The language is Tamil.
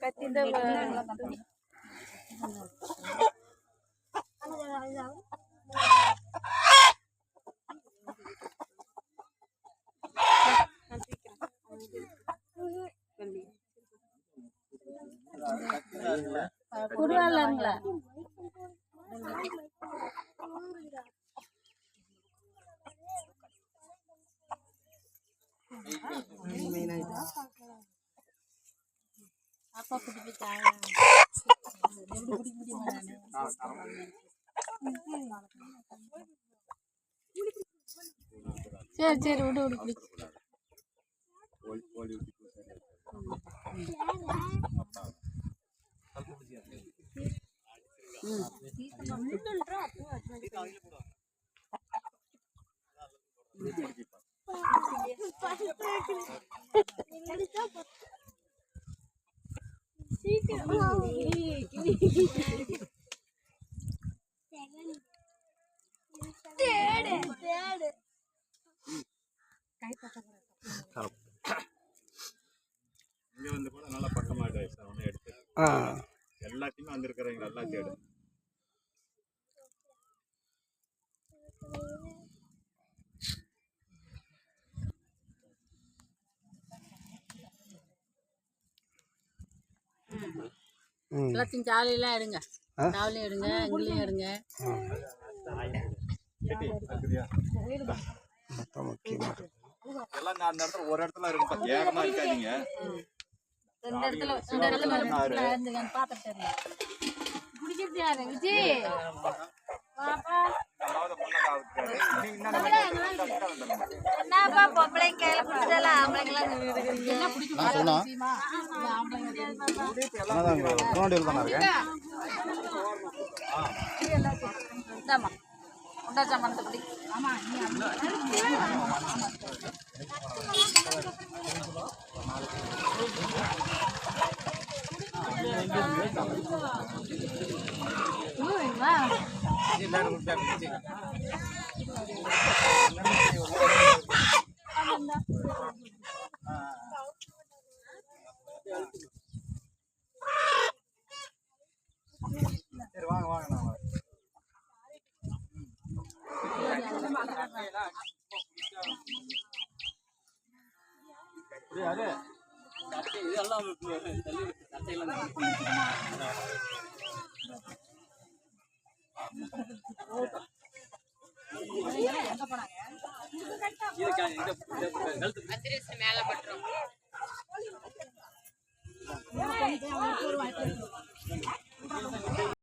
கத்திந்த குருவாலாங்களா அப்பா குட்டி போய் சரி சரி விடு விடு குடி இங்க வந்து கூட நல்லா பக்கமாயிட்டு சார் ஒன்று எடுத்து எல்லாத்தையுமே வந்திருக்கிறவங்க எல்லாத்தையும் எடு எல்லாத்தையும் சாலையெல்லாம் எடுங்க. ஆ? சாவலையும் எடுங்க எங்களையும் எடுங்க. எல்லாம் அந்த இடத்துல ஒரு இடத்துல ஏகமா இருக்காதீங்க. இந்த இடத்துல இந்த இடத்துல குடிக்கிறது யாரு? விஜய் பாப்பா என்னப்பா பொம்பளை கையில பிடிச்சதெல்லாம் ஆம்பளைங்களாம் என்ன பிடிக்கும் இந்தாம்மா உண்டாச்சா ஆமா. சரி வாங்க வாங்க நான் போனாங்க மேல பட்டுரும்